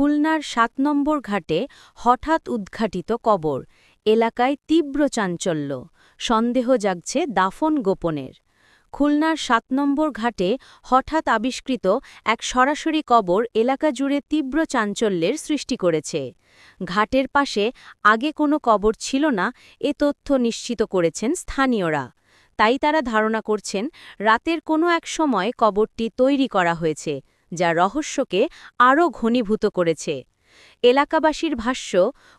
খুলনার সাত নম্বর ঘাটে হঠাৎ উদ্ঘাটিত কবর, এলাকায় তীব্র চাঞ্চল্য, সন্দেহ জাগছে দাফন গোপনের। খুলনার সাত নম্বর ঘাটে হঠাৎ আবিষ্কৃত এক সরাসরি কবর এলাকা জুড়ে তীব্র চাঞ্চল্যের সৃষ্টি করেছে। ঘাটের পাশে আগে কোনো কবর ছিল না, এ তথ্য নিশ্চিত করেছেন স্থানীয়রা। তাই তারা ধারণা করছেন, রাতের কোনো এক সময় কবরটি তৈরি করা হয়েছে। যা রহস্যকে আরও ঘনীভূত করেছে। এলাকাবাসীর ভাষ্য,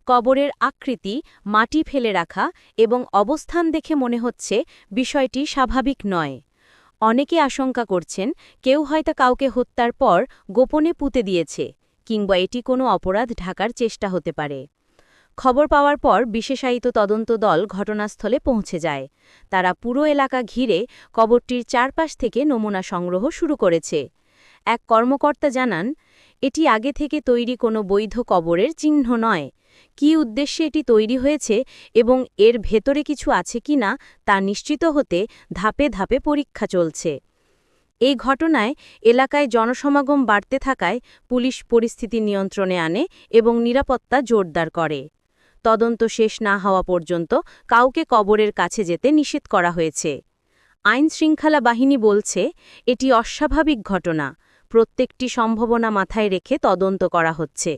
কবরের আকৃতি, মাটি ফেলে রাখা এবং অবস্থান দেখে মনে হচ্ছে বিষয়টি স্বাভাবিক নয়। অনেকে আশঙ্কা করছেন, কেউ হয়তো কাউকে হত্যার পর গোপনে পুঁতে দিয়েছে, কিংবা এটি কোনো অপরাধ ঢাকার চেষ্টা হতে পারে। খবর পাওয়ার পর বিশেষায়িত তদন্ত দল ঘটনাস্থলে পৌঁছে যায়। তারা পুরো এলাকা ঘিরে কবরটির চারপাশ থেকে নমুনা সংগ্রহ শুরু করেছে। এক কর্মকর্তা জানান, এটি আগে থেকে তৈরি কোনো বৈধ কবরের চিহ্ন নয়। কী উদ্দেশ্যে এটি তৈরি হয়েছে এবং এর ভেতরে কিছু আছে কিনা তা নিশ্চিত হতে ধাপে ধাপে পরীক্ষা চলছে। এই ঘটনায় এলাকায় জনসমাগম বাড়তে থাকায় পুলিশ পরিস্থিতি নিয়ন্ত্রণে আনে এবং নিরাপত্তা জোরদার করে। তদন্ত শেষ না হওয়া পর্যন্ত কাউকে কবরের কাছে যেতে নিষেধ করা হয়েছে। আইন শৃঙ্খলা বাহিনী বলছে, এটি অস্বাভাবিক ঘটনা। প্রত্যেকটি সম্ভাবনা মাথায় রেখে তদন্ত করা হচ্ছে।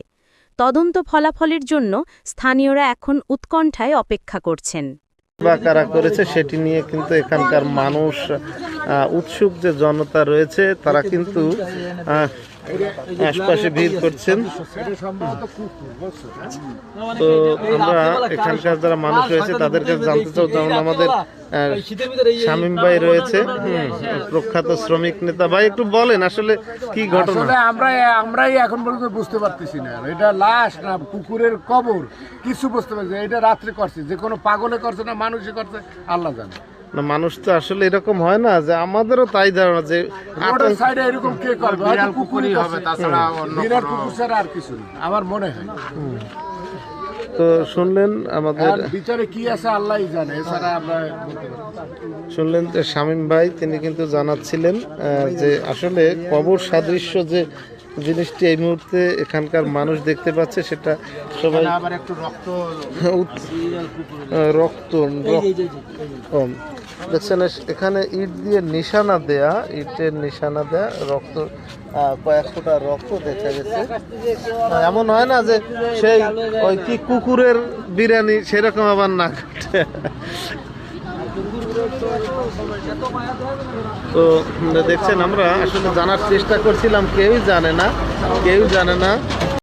তদন্ত ফলাফলের জন্য স্থানীয়রা এখন উৎকণ্ঠায় অপেক্ষা করছেন। বা কারা করেছে সেটি নিয়ে কিন্তু এখানকার মানুষ উৎসুক যে জনতা রয়েছে, তারা কিন্তু আশপাশে ভিড় করছেন। তো আমরা এখানকার যারা মানুষ রয়েছে, তাদের কাছে জানতে চাও যেমন আমাদের শামীম ভাই রয়েছে প্রখ্যাত শ্রমিক নেতা। ভাই, একটু বলেন, আসলে কি ঘটনা? আমরা, আমরাই এখন পর্যন্ত বুঝতে পারতেছি না। এটা লাশ না কুকুরের কবর, কিছু বুঝতে পারছি। এটা রাত্রে করছে, যে কোনো পাগলে করছে না, মানুষে করছে, আল্লাহ জানে। না মানুষ তো আসলে এরকম হয় না যে আমাদেরও তাই ধারণা যে রোডের সাইডে এরকম কে করবে? হয়তো কুকুরই হবে তাছাড়া বিরাট কুকুর ছাড়া আর কিছু না আমার মনে হয়। তো শুনলেন আমাদের বিচারে কি আছে আল্লাহই জানে এছাড়া আমরা। শুনলেন যে শামীম ভাই তিনি কিন্তু জানাচ্ছিলেন যে আসলে কবর সাদৃশ্য যে জিনিসটি এই মুহূর্তে এখানকার মানুষ দেখতে পাচ্ছে সেটা সবাই আবার একটু রক্ত রক্ত রক্ত কম। দেখছেন এখানে ইট দিয়ে নিশানা দেয়া ইটের নিশানা দেয়া রক্ত কয়েক ফোঁটা রক্ত দেখা গেছে এমন হয় না যে সেই ওই কি কুকুরের বিরিয়ানি সেরকম আবার না। তো দেখছেন আমরা আসলে জানার চেষ্টা করছিলাম কেউই জানে না কেউই জানে না